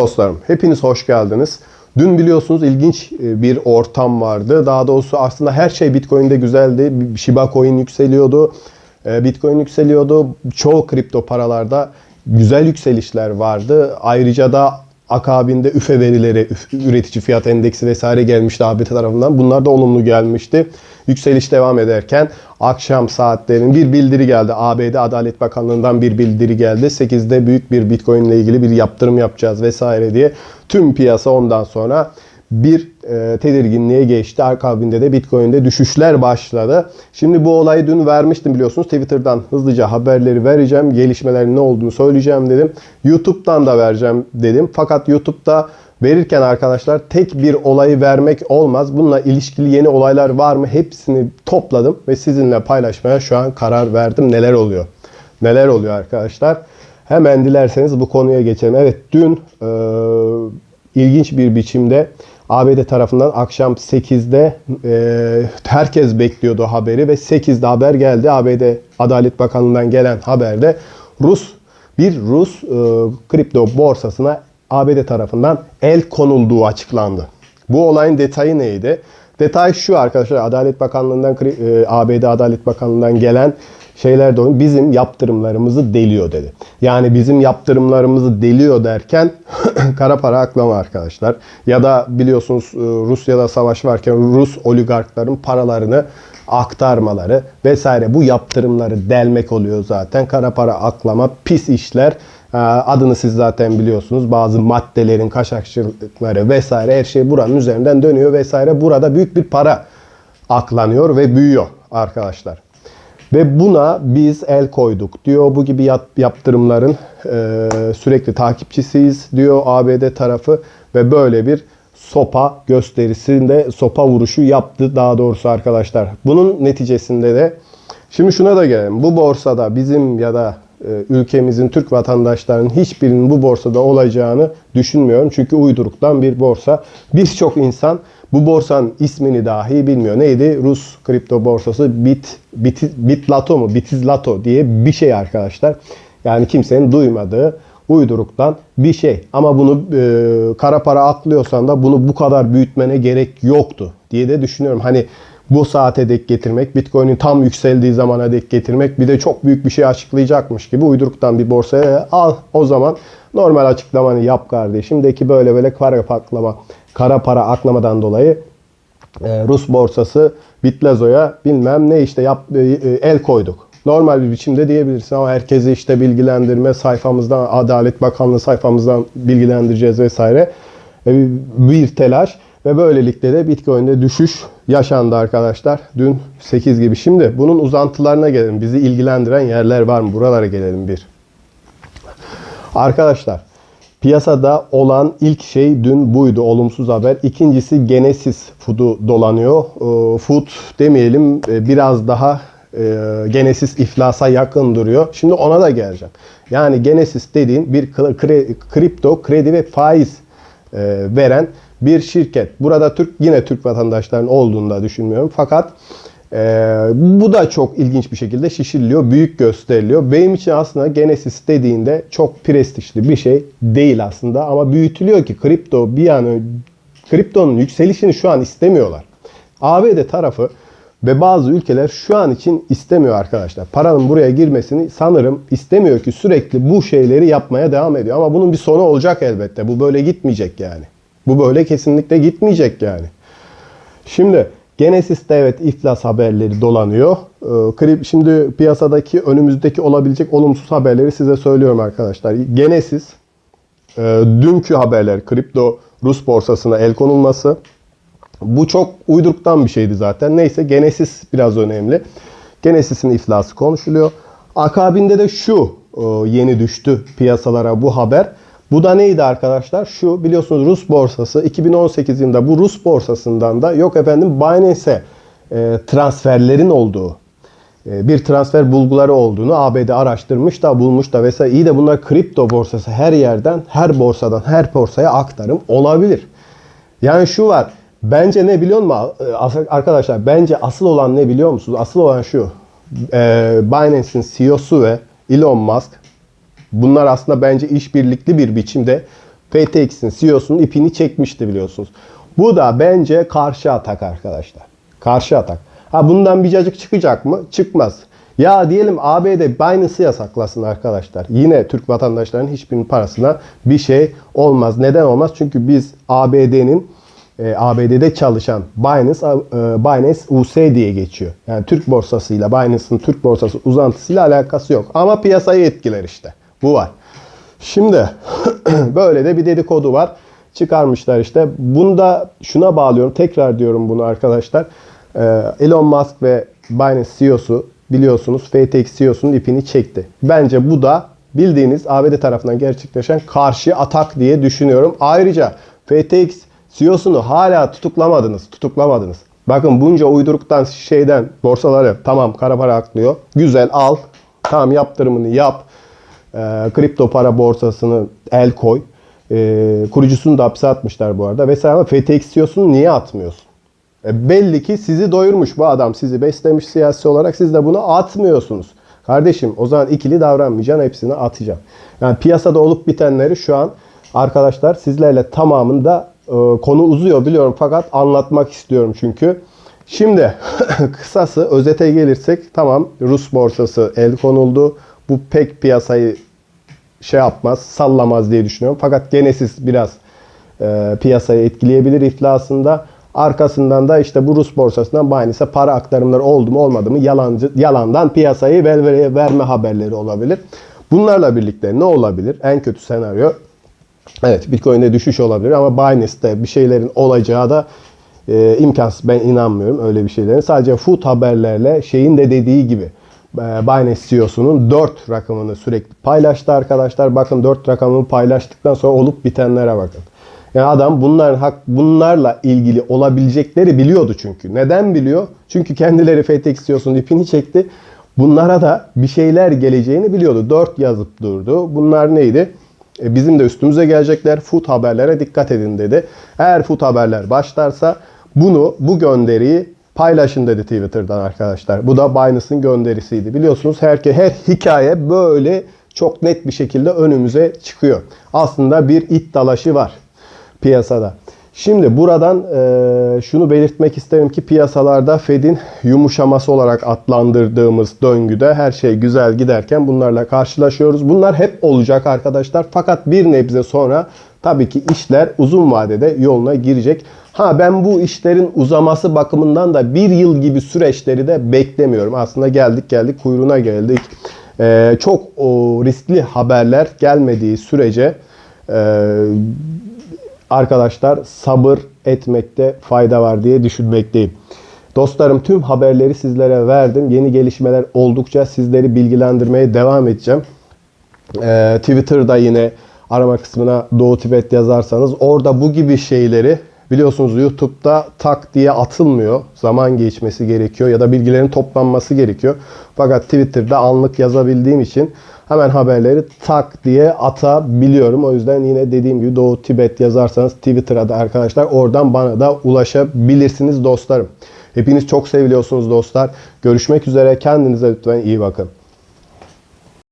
Dostlarım hepiniz hoş geldiniz. Dün biliyorsunuz ilginç e, bir ortam vardı. Daha doğrusu aslında her şey Bitcoin'de güzeldi. Shiba Coin yükseliyordu. e, Bitcoin yükseliyordu. Çoğu kripto paralarda güzel yükselişler vardı. Ayrıca da akabinde üfe verileri, üretici fiyat endeksi vesaire gelmişti ABD tarafından. Bunlar da olumlu gelmişti. Yükseliş devam ederken akşam saatlerin bir bildiri geldi. ABD Adalet Bakanlığı'ndan bir bildiri geldi. 8'de büyük bir Bitcoin ile ilgili bir yaptırım yapacağız vesaire diye. Tüm piyasa ondan sonra bir e, tedirginliğe geçti. Akabinde de Bitcoin'de düşüşler başladı. Şimdi bu olayı dün vermiştim biliyorsunuz. Twitter'dan hızlıca haberleri vereceğim. Gelişmelerin ne olduğunu söyleyeceğim dedim. YouTube'dan da vereceğim dedim. Fakat YouTube'da verirken arkadaşlar tek bir olayı vermek olmaz. Bununla ilişkili yeni olaylar var mı? Hepsini topladım ve sizinle paylaşmaya şu an karar verdim. Neler oluyor? Neler oluyor arkadaşlar? Hemen dilerseniz bu konuya geçelim. Evet dün e, ilginç bir biçimde ABD tarafından akşam 8'de e, herkes bekliyordu haberi ve 8'de haber geldi. ABD Adalet Bakanlığı'ndan gelen haberde Rus bir Rus e, kripto borsasına ABD tarafından el konulduğu açıklandı. Bu olayın detayı neydi? Detay şu arkadaşlar Adalet Bakanlığı'ndan e, ABD Adalet Bakanlığı'ndan gelen şeyler de bizim yaptırımlarımızı deliyor dedi. Yani bizim yaptırımlarımızı deliyor derken kara para aklama arkadaşlar. Ya da biliyorsunuz e, Rusya'da savaş varken Rus oligarkların paralarını aktarmaları vesaire bu yaptırımları delmek oluyor zaten. Kara para aklama, pis işler. Ee, Adını siz zaten biliyorsunuz. Bazı maddelerin kaçakçılıkları vesaire her şey buranın üzerinden dönüyor vesaire. Burada büyük bir para aklanıyor ve büyüyor arkadaşlar. Ve buna biz el koyduk diyor. Bu gibi yap- yaptırımların e, sürekli takipçisiyiz diyor ABD tarafı ve böyle bir sopa gösterisinde sopa vuruşu yaptı daha doğrusu arkadaşlar. Bunun neticesinde de şimdi şuna da gelelim. Bu borsada bizim ya da e, ülkemizin Türk vatandaşlarının hiçbirinin bu borsada olacağını düşünmüyorum. Çünkü uyduruktan bir borsa. Birçok insan bu borsanın ismini dahi bilmiyor. Neydi? Rus kripto borsası Bit, Bit, Bitlato mu? Bitizlato diye bir şey arkadaşlar. Yani kimsenin duymadığı uyduruktan bir şey. Ama bunu e, kara para aklıyorsan da bunu bu kadar büyütmene gerek yoktu diye de düşünüyorum. Hani bu saate dek getirmek, Bitcoin'in tam yükseldiği zamana dek getirmek bir de çok büyük bir şey açıklayacakmış gibi uyduruktan bir borsaya al o zaman normal açıklamanı yap kardeşimdeki böyle böyle kara aklama, kara para aklamadan dolayı e, Rus borsası Bitlazo'ya bilmem ne işte yap, e, e, el koyduk. Normal bir biçimde diyebilirsin ama herkesi işte bilgilendirme sayfamızdan, Adalet Bakanlığı sayfamızdan bilgilendireceğiz vesaire. E, bir telaş ve böylelikle de Bitcoin'de düşüş yaşandı arkadaşlar. Dün 8 gibi. Şimdi bunun uzantılarına gelelim. Bizi ilgilendiren yerler var mı? Buralara gelelim bir. Arkadaşlar piyasada olan ilk şey dün buydu olumsuz haber. İkincisi Genesis Food'u dolanıyor. Ee, Food demeyelim e, biraz daha e, Genesis iflasa yakın duruyor. Şimdi ona da geleceğim. Yani Genesis dediğin bir kripto kredi ve faiz e, veren bir şirket. Burada Türk yine Türk vatandaşlarının olduğunu da düşünmüyorum. Fakat e, bu da çok ilginç bir şekilde şişiriliyor, büyük gösteriliyor. Benim için aslında Genesis dediğinde çok prestijli bir şey değil aslında ama büyütülüyor ki kripto bir an kriptonun yükselişini şu an istemiyorlar. ABD tarafı ve bazı ülkeler şu an için istemiyor arkadaşlar. Paranın buraya girmesini sanırım istemiyor ki sürekli bu şeyleri yapmaya devam ediyor. Ama bunun bir sonu olacak elbette. Bu böyle gitmeyecek yani. Bu böyle kesinlikle gitmeyecek yani. Şimdi Genesis'te evet iflas haberleri dolanıyor. Ee, Şimdi piyasadaki önümüzdeki olabilecek olumsuz haberleri size söylüyorum arkadaşlar. Genesis e, dünkü haberler kripto Rus borsasına el konulması. Bu çok uyduruktan bir şeydi zaten. Neyse Genesis biraz önemli. Genesis'in iflası konuşuluyor. Akabinde de şu e, yeni düştü piyasalara bu haber. Bu da neydi arkadaşlar? Şu biliyorsunuz Rus borsası 2018 yılında bu Rus borsasından da yok efendim Binance'e e, transferlerin olduğu e, bir transfer bulguları olduğunu ABD araştırmış da bulmuş da vesaire. İyi de bunlar kripto borsası her yerden, her borsadan, her borsaya aktarım olabilir. Yani şu var. Bence ne biliyor musun arkadaşlar? Bence asıl olan ne biliyor musunuz? Asıl olan şu. E, Binance'in CEO'su ve Elon Musk bunlar aslında bence işbirlikli bir biçimde FTX'in CEO'sunun ipini çekmişti biliyorsunuz. Bu da bence karşı atak arkadaşlar. Karşı atak. Ha bundan bir cacık çıkacak mı? Çıkmaz. Ya diyelim ABD Binance'ı yasaklasın arkadaşlar. Yine Türk vatandaşlarının hiçbirinin parasına bir şey olmaz. Neden olmaz? Çünkü biz ABD'nin e, ABD'de çalışan Binance, e, Binance US diye geçiyor. Yani Türk borsasıyla Binance'ın Türk borsası uzantısıyla alakası yok. Ama piyasayı etkiler işte. Bu var. Şimdi böyle de bir dedikodu var. Çıkarmışlar işte. Bunda şuna bağlıyorum. Tekrar diyorum bunu arkadaşlar. Ee, Elon Musk ve Binance CEO'su biliyorsunuz FTX CEO'sunun ipini çekti. Bence bu da bildiğiniz ABD tarafından gerçekleşen karşı atak diye düşünüyorum. Ayrıca FTX CEO'sunu hala tutuklamadınız. Tutuklamadınız. Bakın bunca uyduruktan şeyden borsaları tamam kara para aklıyor. Güzel al. Tamam yaptırımını yap. Ee, kripto para borsasını el koy. Ee, kurucusunu da hapse atmışlar bu arada. Vesaire ama FTX CEO'sunu niye atmıyorsun? E, belli ki sizi doyurmuş bu adam. Sizi beslemiş siyasi olarak. Siz de bunu atmıyorsunuz. Kardeşim o zaman ikili davranmayacaksın. Hepsini atacağım. Yani piyasada olup bitenleri şu an arkadaşlar sizlerle tamamında e, konu uzuyor biliyorum fakat anlatmak istiyorum çünkü. Şimdi kısası özete gelirsek tamam Rus borsası el konuldu. Bu pek piyasayı şey yapmaz, sallamaz diye düşünüyorum. Fakat gene siz biraz e, piyasayı etkileyebilir iflasında. Arkasından da işte bu Rus borsasından Binance'e para aktarımları oldu mu olmadı mı yalancı, yalandan piyasayı ver, verme haberleri olabilir. Bunlarla birlikte ne olabilir? En kötü senaryo evet Bitcoin'de düşüş olabilir ama Binance'te bir şeylerin olacağı da e, imkansız. Ben inanmıyorum öyle bir şeylerin. Sadece food haberlerle şeyin de dediği gibi Binance CEO'sunun 4 rakamını sürekli paylaştı arkadaşlar. Bakın 4 rakamını paylaştıktan sonra olup bitenlere bakın. Yani adam bunlar hak bunlarla ilgili olabilecekleri biliyordu çünkü. Neden biliyor? Çünkü kendileri FTX CEO'sunun ipini çekti. Bunlara da bir şeyler geleceğini biliyordu. 4 yazıp durdu. Bunlar neydi? E, bizim de üstümüze gelecekler. Food haberlere dikkat edin dedi. Eğer food haberler başlarsa bunu bu gönderiyi paylaşın dedi Twitter'dan arkadaşlar. Bu da Binance'ın gönderisiydi. Biliyorsunuz her, her hikaye böyle çok net bir şekilde önümüze çıkıyor. Aslında bir it dalaşı var piyasada. Şimdi buradan e, şunu belirtmek isterim ki piyasalarda Fed'in yumuşaması olarak adlandırdığımız döngüde her şey güzel giderken bunlarla karşılaşıyoruz. Bunlar hep olacak arkadaşlar. Fakat bir nebze sonra tabii ki işler uzun vadede yoluna girecek. Ha ben bu işlerin uzaması bakımından da bir yıl gibi süreçleri de beklemiyorum. Aslında geldik geldik kuyruğuna geldik. E, çok o, riskli haberler gelmediği sürece e, arkadaşlar sabır etmekte fayda var diye düşünmekteyim. Dostlarım tüm haberleri sizlere verdim. Yeni gelişmeler oldukça sizleri bilgilendirmeye devam edeceğim. Ee, Twitter'da yine arama kısmına Doğu Tibet yazarsanız orada bu gibi şeyleri biliyorsunuz YouTube'da tak diye atılmıyor. Zaman geçmesi gerekiyor ya da bilgilerin toplanması gerekiyor. Fakat Twitter'da anlık yazabildiğim için hemen haberleri tak diye atabiliyorum. O yüzden yine dediğim gibi Doğu Tibet yazarsanız Twitter'a da arkadaşlar oradan bana da ulaşabilirsiniz dostlarım. Hepiniz çok seviliyorsunuz dostlar. Görüşmek üzere. Kendinize lütfen iyi bakın.